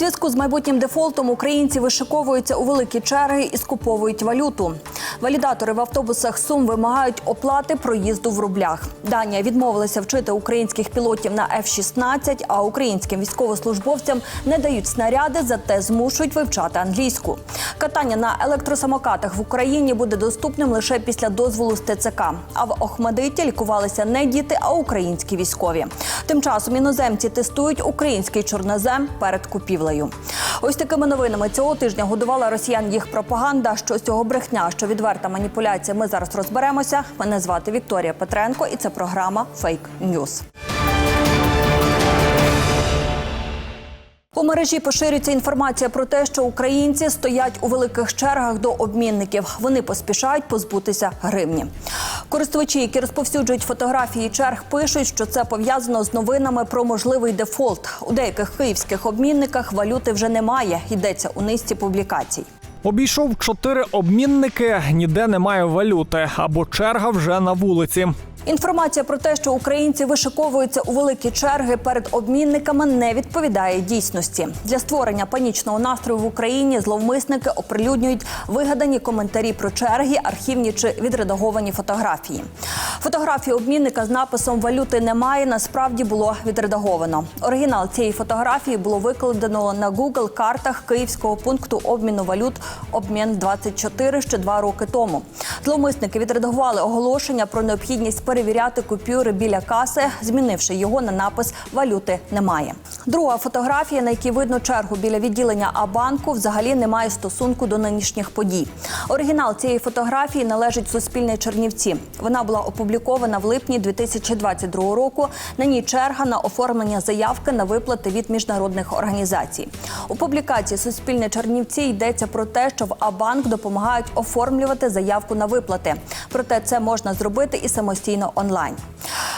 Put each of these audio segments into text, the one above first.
зв'язку з майбутнім дефолтом українці вишиковуються у великі черги і скуповують валюту. Валідатори в автобусах Сум вимагають оплати проїзду в рублях. Данія відмовилася вчити українських пілотів на F-16, а українським військовослужбовцям не дають снаряди, зате змушують вивчати англійську. Катання на електросамокатах в Україні буде доступним лише після дозволу з ТЦК. А в Охмадиті лікувалися не діти, а українські військові. Тим часом іноземці тестують український чорнозем перед купівлею. Ось такими новинами цього тижня годувала росіян їх пропаганда. Що з цього брехня, що відверта маніпуляція. Ми зараз розберемося. Мене звати Вікторія Петренко, і це програма Фейк Ньюз. У мережі поширюється інформація про те, що українці стоять у великих чергах до обмінників. Вони поспішають позбутися гривні. Користувачі, які розповсюджують фотографії черг, пишуть, що це пов'язано з новинами про можливий дефолт. У деяких київських обмінниках валюти вже немає. Йдеться у низці публікацій. Обійшов чотири обмінники, ніде немає валюти або черга вже на вулиці. Інформація про те, що українці вишиковуються у великі черги перед обмінниками, не відповідає дійсності. Для створення панічного настрою в Україні зловмисники оприлюднюють вигадані коментарі про черги, архівні чи відредаговані фотографії. Фотографії обмінника з написом Валюти немає. Насправді було відредаговано. Оригінал цієї фотографії було викладено на Google картах київського пункту обміну валют обмін 24 ще два роки тому. Зловмисники відредагували оголошення про необхідність перевіряти купюри біля каси, змінивши його на напис Валюти немає. Друга фотографія, на якій видно чергу біля відділення А-банку, взагалі не має стосунку до нинішніх подій. Оригінал цієї фотографії належить Суспільній Чернівці. Вона була опублікована в липні 2022 року. На ній черга на оформлення заявки на виплати від міжнародних організацій. У публікації Суспільне Чернівці йдеться про те, що в А-банк допомагають оформлювати заявку на виплати. Проте це можна зробити і самостійно онлайн.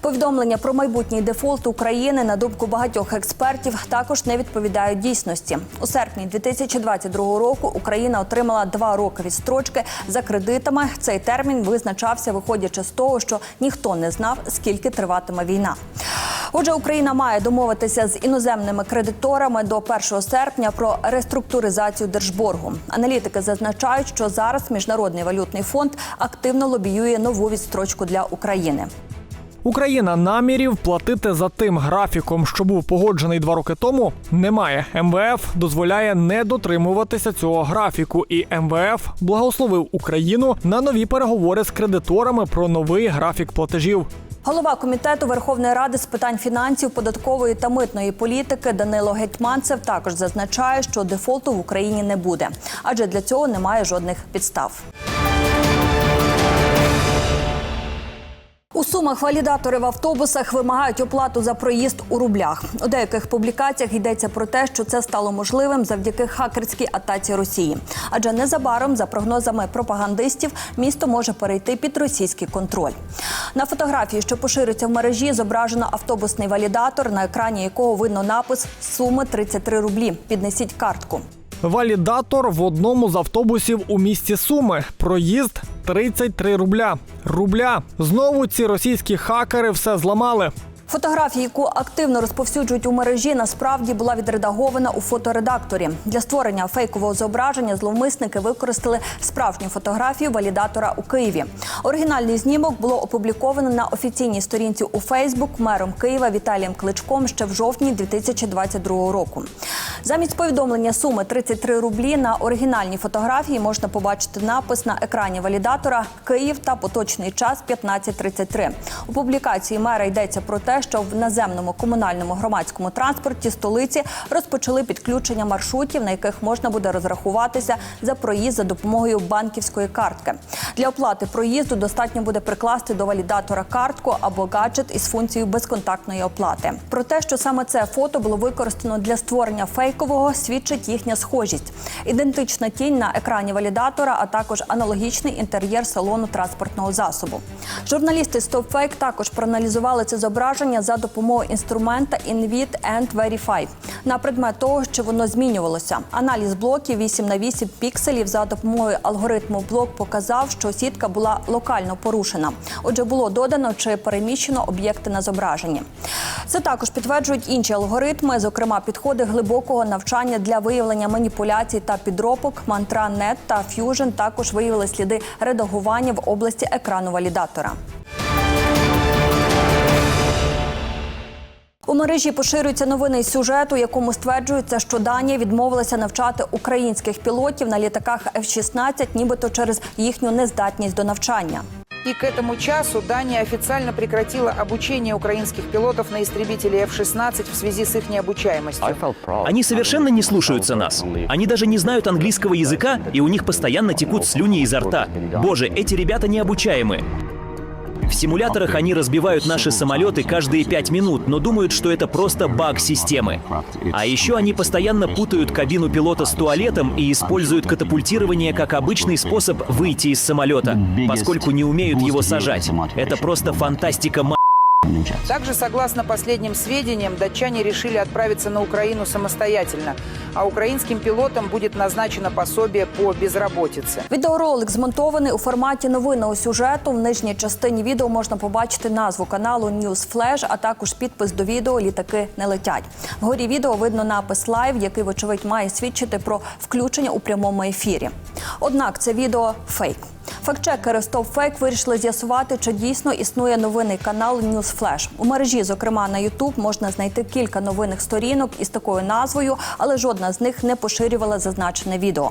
Повідомлення про майбутній дефолт України, на думку багатьох експертів, також не відповідають дійсності. У серпні 2022 року Україна отримала два роки відстрочки за кредитами. Цей термін визначався, виходячи з того, що ніхто не знав, скільки триватиме війна. Отже, Україна має домовитися з іноземними кредиторами до 1 серпня про реструктуризацію держборгу. Аналітики зазначають, що зараз міжнародний валютний фонд активно лобіює нову відстрочку для України. Україна намірів платити за тим графіком, що був погоджений два роки тому, немає. МВФ дозволяє не дотримуватися цього графіку, і МВФ благословив Україну на нові переговори з кредиторами про новий графік платежів. Голова комітету Верховної Ради з питань фінансів, податкової та митної політики Данило Гетьманцев також зазначає, що дефолту в Україні не буде, адже для цього немає жодних підстав. У сумах валідатори в автобусах вимагають оплату за проїзд у рублях. У деяких публікаціях йдеться про те, що це стало можливим завдяки хакерській атаці Росії. Адже незабаром, за прогнозами пропагандистів, місто може перейти під російський контроль. На фотографії, що поширюється в мережі, зображено автобусний валідатор, на екрані якого видно напис Суми 33 рублі. Піднесіть картку. Валідатор в одному з автобусів у місті Суми. Проїзд 33 рубля. Рубля. Знову ці російські хакери все зламали. Фотографія, яку активно розповсюджують у мережі, насправді була відредагована у фоторедакторі. Для створення фейкового зображення зловмисники використали справжню фотографію валідатора у Києві. Оригінальний знімок було опубліковано на офіційній сторінці у Фейсбук мером Києва Віталієм Кличком ще в жовтні 2022 року. Замість повідомлення суми 33 рублі на оригінальній фотографії можна побачити напис на екрані валідатора Київ та поточний час 15.33. У публікації мера йдеться про те, що в наземному комунальному громадському транспорті столиці розпочали підключення маршрутів, на яких можна буде розрахуватися за проїзд за допомогою банківської картки. Для оплати проїзду достатньо буде прикласти до валідатора картку або гаджет із функцією безконтактної оплати. Про те, що саме це фото було використано для створення фейкового, свідчить їхня схожість. Ідентична тінь на екрані валідатора, а також аналогічний інтер'єр салону транспортного засобу. Журналісти StopFake також проаналізували це зображення навчання за допомогою інструмента Invit and Verify на предмет того, що воно змінювалося. Аналіз блоків 8 на 8 пікселів за допомогою алгоритму блок показав, що сітка була локально порушена. Отже, було додано чи переміщено об'єкти на зображенні. Це також підтверджують інші алгоритми, зокрема підходи глибокого навчання для виявлення маніпуляцій та підробок. Mantra.net та Fusion також виявили сліди редагування в області екрану валідатора. У мережі поширюється новини із сюжету, у якому стверджується, що Данія відмовилася навчати українських пілотів на літаках F-16, нібито через їхню нездатність до навчання. И к этому часу Дания официально прекратила обучение украинских пилотов на истребителе F-16 в связи с их необучаемостью. Они совершенно не слушаются нас. Они даже не знают английского языка, и у них постоянно текут слюни изо рта. Боже, эти ребята необучаемы. В симуляторах они разбивают наши самолеты каждые пять минут, но думают, что это просто баг системы. А еще они постоянно путают кабину пилота с туалетом и используют катапультирование как обычный способ выйти из самолета, поскольку не умеют его сажать. Это просто фантастика. Также, согласно последним сведениям, датчане решили отправиться на Украину самостоятельно, а украинским пилотам будет назначено пособие по безработице. Відеоролик змонтований у форматі новинного сюжету. В нижній частині відео можна побачити назву каналу News Flash, а також підпис до відео Літаки не летять. Вгорі відео видно напис Лайв, який, вочевидь, має свідчити про включення у прямому ефірі. Однак це відео фейк. Фактчекери StopFake вирішили з'ясувати, чи дійсно існує новинний канал News Flash. У мережі, зокрема на YouTube, можна знайти кілька новинних сторінок із такою назвою, але жодна з них не поширювала зазначене відео.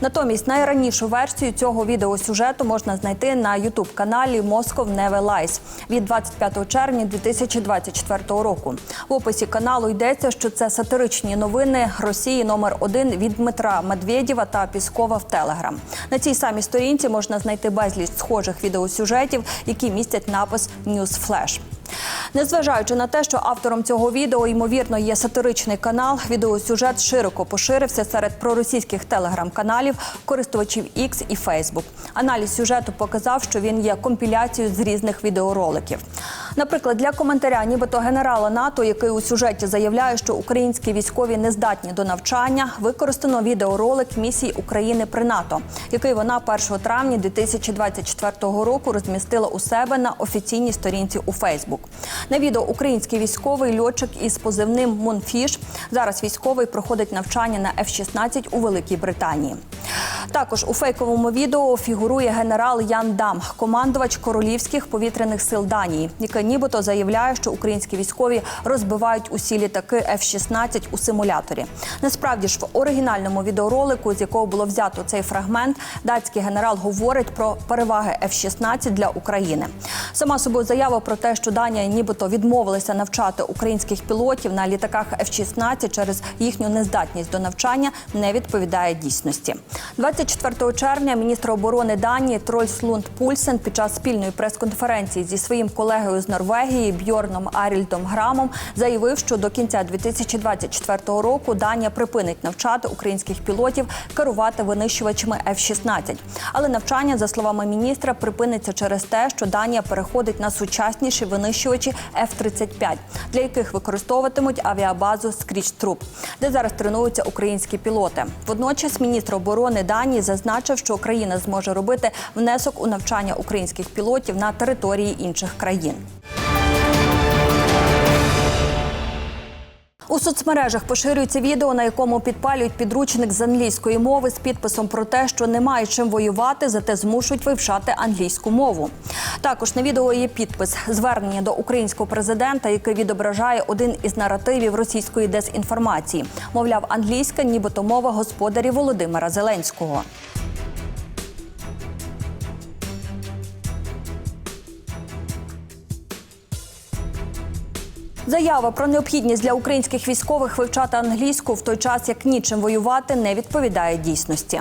Натомість найранішу версію цього відеосюжету можна знайти на youtube каналі Moscow Never Lies від 25 червня 2024 року. В описі каналу йдеться, що це сатиричні новини Росії номер один від Дмитра Медведєва та Піскова в Телеграм. На цій самій сторінці можна знайти безліч схожих відеосюжетів, які містять напис News Flash. Незважаючи на те, що автором цього відео ймовірно є сатиричний канал, відеосюжет широко поширився серед проросійських телеграм-каналів, користувачів X і Facebook. Аналіз сюжету показав, що він є компіляцією з різних відеороликів. Наприклад, для коментаря, нібито генерала НАТО, який у сюжеті заявляє, що українські військові не здатні до навчання, використано відеоролик місії України при НАТО, який вона 1 травня 2024 року розмістила у себе на офіційній сторінці у Фейсбук. На відео український військовий льотчик із позивним Монфіш. Зараз військовий проходить навчання на F-16 у Великій Британії. Також у фейковому відео фігурує генерал Ян Дам, командувач королівських повітряних сил Данії, який нібито заявляє, що українські військові розбивають усі літаки F-16 у симуляторі. Насправді ж в оригінальному відеоролику, з якого було взято цей фрагмент, датський генерал говорить про переваги F-16 для України. Сама собою заява про те, що Данія нібито відмовилася навчати українських пілотів на літаках F-16 через їхню нездатність до навчання, не відповідає дійсності. 24 червня міністр оборони Данії Трольс Лунд Пульсен під час спільної прес-конференції зі своїм колегою з Норвегії Бьорном Арільдом Грамом заявив, що до кінця 2024 року Данія припинить навчати українських пілотів керувати винищувачами F-16. Але навчання, за словами міністра, припиниться через те, що Данія переходить на сучасніші винищувачі F-35, для яких використовуватимуть авіабазу Скріч-Труп, де зараз тренуються українські пілоти. Водночас міністр оборони Данії зазначив, що Україна зможе робити внесок у навчання українських пілотів на території інших країн. У соцмережах поширюється відео, на якому підпалюють підручник з англійської мови з підписом про те, що немає чим воювати, зате змушують вивчати англійську мову. Також на відео є підпис звернення до українського президента, який відображає один із наративів російської дезінформації. Мовляв, англійська, нібито мова господарів Володимира Зеленського. Заява про необхідність для українських військових вивчати англійську в той час, як нічим воювати, не відповідає дійсності.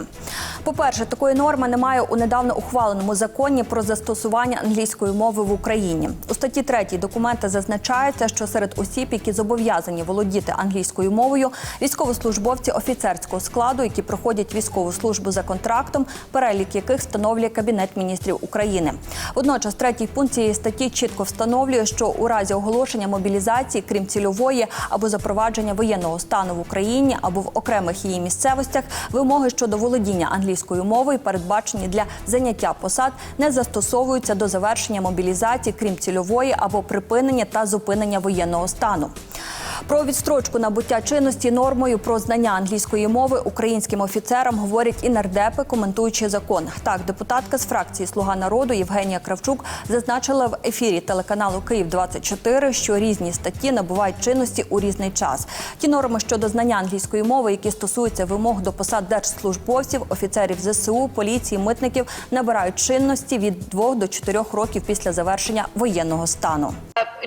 По-перше, такої норми немає у недавно ухваленому законі про застосування англійської мови в Україні. У статті 3 документа зазначається, що серед осіб, які зобов'язані володіти англійською мовою, військовослужбовці офіцерського складу, які проходять військову службу за контрактом, перелік яких встановлює Кабінет міністрів України. Водночас, третій пункт цієї статті чітко встановлює, що у разі оголошення мобілізації, крім цільової або запровадження воєнного стану в Україні або в окремих її місцевостях, вимоги щодо володіння англійською мовою, передбачені для заняття посад, не застосовуються до завершення мобілізації, крім цільової або припинення та зупинення воєнного стану. Про відстрочку набуття чинності нормою про знання англійської мови українським офіцерам говорять і нардепи, коментуючи закон. Так, депутатка з фракції Слуга народу Євгенія Кравчук зазначила в ефірі телеканалу Київ 24 що різні статті набувають чинності у різний час. Ті норми щодо знання англійської мови, які стосуються вимог до посад держслужбовців, офіцерів ЗСУ, поліції, митників, набирають чинності від 2 до 4 років після завершення воєнного стану.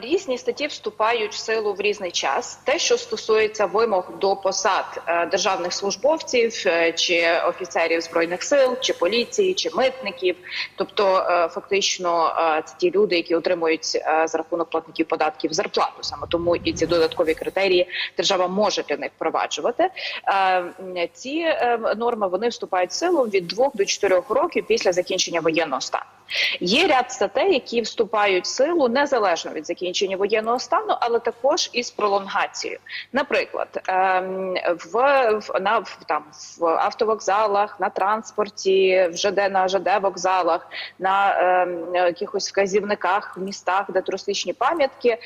Різні статті вступають в силу в різний час. Те, що стосується вимог до посад е, державних службовців е, чи офіцерів збройних сил, чи поліції, чи митників, тобто е, фактично це ті люди, які отримують за рахунок платників податків зарплату. Саме тому і ці додаткові критерії держава може для них впроваджувати. Ці норми вони вступають в силу від 2 до 4 років після закінчення воєнного стану. Є ряд статей, які вступають в силу незалежно від закінчення воєнного стану, але також із пролонгацією. Наприклад, ем, в, на в там в автовокзалах, на транспорті, в ЖД на ЖД вокзалах, на ем, якихось вказівниках в містах, де туристичні пам'ятки, е,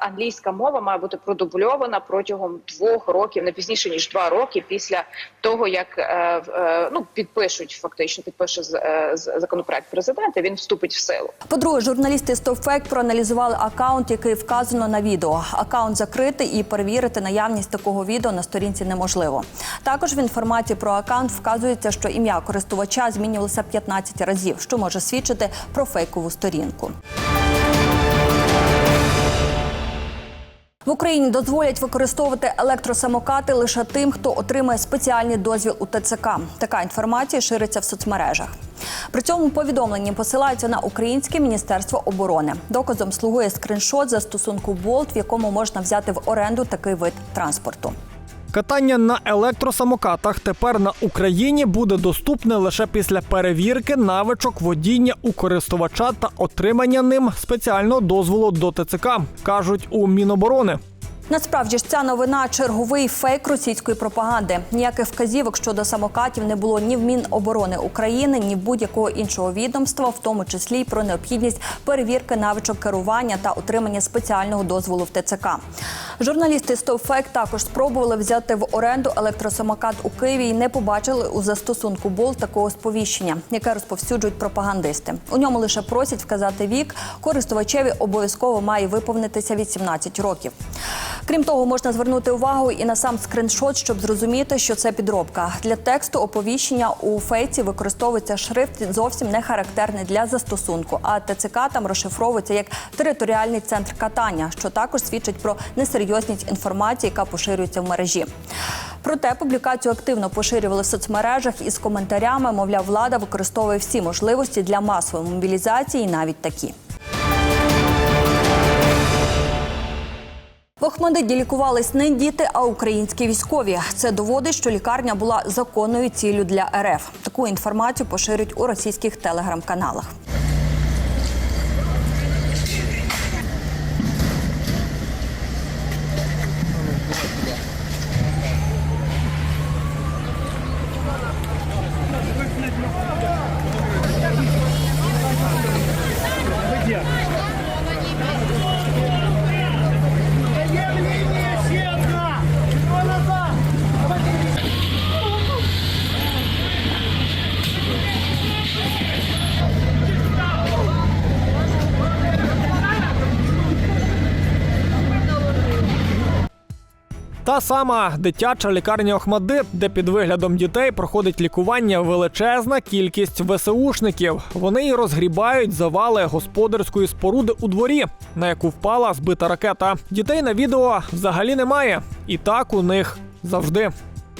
англійська мова має бути продубльована протягом двох років, не пізніше ніж два роки після того, як е, е, ну підпишуть фактично підпише з, е, законопроект президента. Він вступить в силу. По-друге, журналісти StopFact проаналізували акаунт, який вказано на відео. Акаунт закритий і перевірити наявність такого відео на сторінці неможливо. Також в інформації про акаунт вказується, що ім'я користувача змінювалося 15 разів, що може свідчити про фейкову сторінку. В Україні дозволять використовувати електросамокати лише тим, хто отримає спеціальний дозвіл у ТЦК. Така інформація шириться в соцмережах. При цьому повідомленні посилаються на українське міністерство оборони. Доказом слугує скриншот застосунку Болт, в якому можна взяти в оренду такий вид транспорту. Катання на електросамокатах тепер на Україні буде доступне лише після перевірки навичок водіння у користувача та отримання ним спеціального дозволу до ТЦК, кажуть у Міноборони. Насправді ж ця новина черговий фейк російської пропаганди. Ніяких вказівок щодо самокатів не було ні в Міноборони України, ні будь-якого іншого відомства, в тому числі й про необхідність перевірки навичок керування та отримання спеціального дозволу в ТЦК. Журналісти StopFact також спробували взяти в оренду електросамокат у Києві і не побачили у застосунку БОЛ такого сповіщення, яке розповсюджують пропагандисти. У ньому лише просять вказати вік. Користувачеві обов'язково має виповнитися 18 років. Крім того, можна звернути увагу і на сам скриншот, щоб зрозуміти, що це підробка. Для тексту оповіщення у фейці використовується шрифт зовсім не характерний для застосунку. А ТЦК там розшифровується як територіальний центр катання, що також свідчить про несерйозність інформації, яка поширюється в мережі. Проте публікацію активно поширювали в соцмережах із коментарями. Мовляв, влада використовує всі можливості для масової мобілізації, навіть такі. В Охмадиді лікувались не діти, а українські військові. Це доводить, що лікарня була законною ціллю для РФ. Таку інформацію поширюють у російських телеграм-каналах. Сама дитяча лікарня Охмадит, де під виглядом дітей проходить лікування величезна кількість ВСУшників. Вони й розгрібають завали господарської споруди у дворі, на яку впала збита ракета. Дітей на відео взагалі немає, і так у них завжди.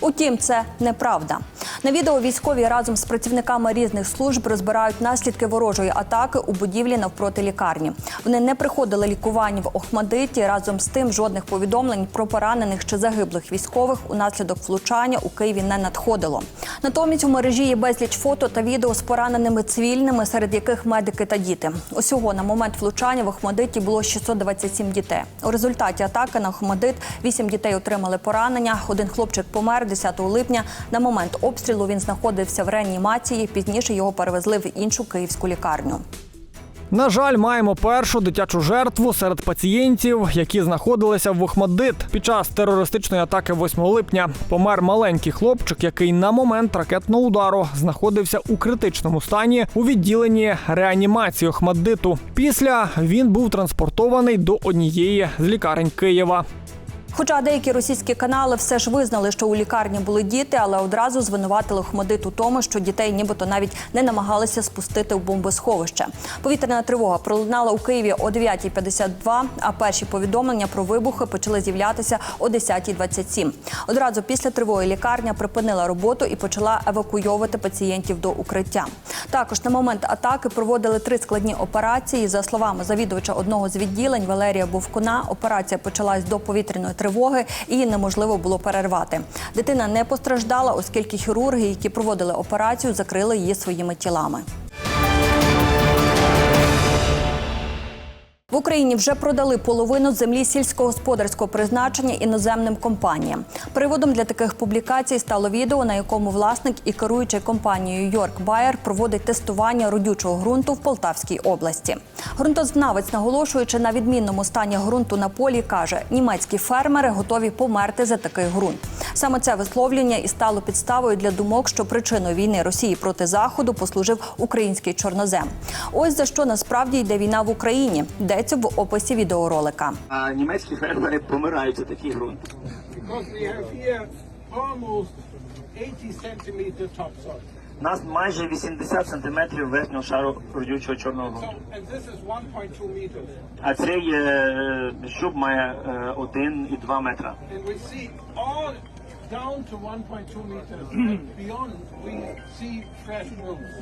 Утім, це неправда. На відео військові разом з працівниками різних служб розбирають наслідки ворожої атаки у будівлі навпроти лікарні. Вони не приходили лікування в Охмадиті. Разом з тим жодних повідомлень про поранених чи загиблих військових унаслідок влучання у Києві не надходило. Натомість у мережі є безліч фото та відео з пораненими цивільними, серед яких медики та діти. Усього на момент влучання в Охмадиті було 627 дітей. У результаті атаки на Охмадит 8 дітей отримали поранення. Один хлопчик помер 10 липня. На момент обстрілу він знаходився в реанімації. Пізніше його перевезли в іншу київську лікарню. На жаль, маємо першу дитячу жертву серед пацієнтів, які знаходилися в Охмаддит. Під час терористичної атаки 8 липня помер маленький хлопчик, який на момент ракетного удару знаходився у критичному стані у відділенні реанімації Охмаддиту. Після він був транспортований до однієї з лікарень Києва. Хоча деякі російські канали все ж визнали, що у лікарні були діти, але одразу звинуватили Хмадит у тому, що дітей нібито навіть не намагалися спустити в бомбосховище. Повітряна тривога пролунала у Києві о 9.52, а перші повідомлення про вибухи почали з'являтися о 10.27. Одразу після тривоги лікарня припинила роботу і почала евакуйовувати пацієнтів до укриття. Також на момент атаки проводили три складні операції. За словами завідувача одного з відділень Валерія Бовкуна, операція почалась до повітряної тривоги і її неможливо було перервати. Дитина не постраждала, оскільки хірурги, які проводили операцію, закрили її своїми тілами. В Україні вже продали половину землі сільськогосподарського призначення іноземним компаніям. Приводом для таких публікацій стало відео, на якому власник і керуючий компанією Йорк Байер проводить тестування родючого ґрунту в Полтавській області. Ґрунтознавець, наголошуючи на відмінному стані ґрунту на полі, каже: німецькі фермери готові померти за такий ґрунт. Саме це висловлення і стало підставою для думок, що причиною війни Росії проти заходу послужив український чорнозем. Ось за що насправді йде війна в Україні. Йдеться в описі відеоролика. А німецькі фермери помирають за такий ґрунт. because we have here almost 80 centimeter topsoil. У нас майже 80 сантиметрів верхнього шару родючого чорного ґрунту. 1.2. А цей е, щуп має е, 1 і 2 метра. Down to 1.2 meters. beyond, we see fresh roots.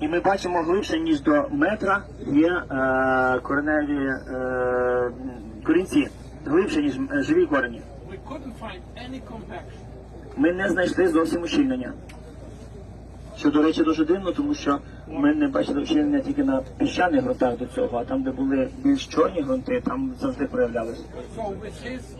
І ми бачимо глибше, ніж до метра є е, кореневі е, корінці. Глибше, ніж е, живі корені. Ми не знайшли зовсім ущільнення. Що, до речі, дуже дивно, тому що ми не бачили ущільнення тільки на піщаних ґрунтах до цього, а там, де були більш чорні ґрунти, там завжди his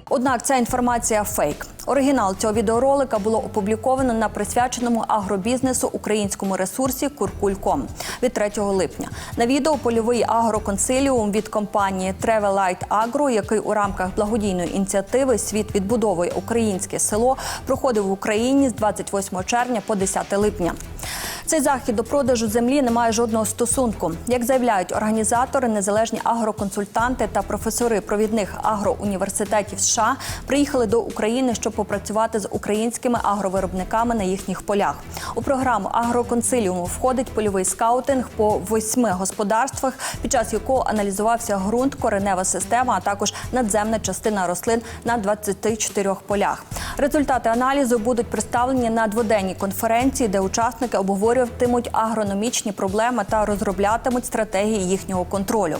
Однак ця інформація фейк. Оригінал цього відеоролика було опубліковано на присвяченому агробізнесу українському ресурсі Куркульком від 3 липня. На відео польовий агроконсиліум від компанії Travelite Agro, який у рамках благодійної ініціативи Світ відбудовує українське село, проходив в Україні з 28 червня по 10 липня. Цей захід до продажу землі не має жодного стосунку. Як заявляють організатори, незалежні агроконсультанти та професори провідних агроуніверситетів США приїхали до України, щоб попрацювати з українськими агровиробниками на їхніх полях. У програму агроконсиліуму входить польовий скаутинг по восьми господарствах, під час якого аналізувався ґрунт, коренева система, а також надземна частина рослин на 24 полях. Результати аналізу будуть представлені на дводенній конференції, де учасники обговорюватимуть агрономічні проблеми та розроблятимуть стратегії їхнього контролю.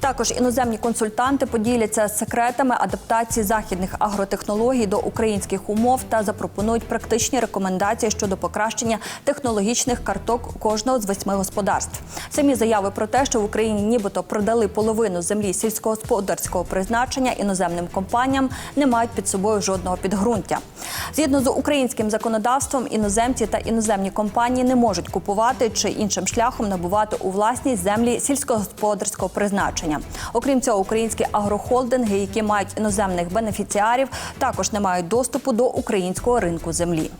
Також іноземні консультанти поділяться секретами адаптації західних агротехнологій до українських умов та запропонують практичні рекомендації щодо покращення технологічних карток кожного з восьми господарств. Самі заяви про те, що в Україні нібито продали половину землі сільськогосподарського призначення іноземним компаніям, не мають під собою жодного підґрунтя. Згідно з українським законодавством, іноземці та іноземні компанії не можуть купувати чи іншим шляхом набувати у власність землі сільськогосподарського призначення. Окрім цього, українські агрохолдинги, які мають іноземних бенефіціарів, також не мають доступу до українського ринку землі.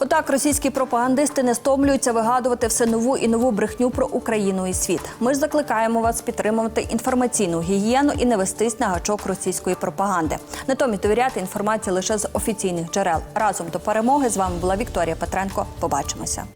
Отак російські пропагандисти не стомлюються вигадувати все нову і нову брехню про Україну і світ. Ми ж закликаємо вас підтримувати інформаційну гігієну і не вестись на гачок російської пропаганди. Натомість довіряти інформації лише з офіційних джерел. Разом до перемоги з вами була Вікторія Петренко. Побачимося.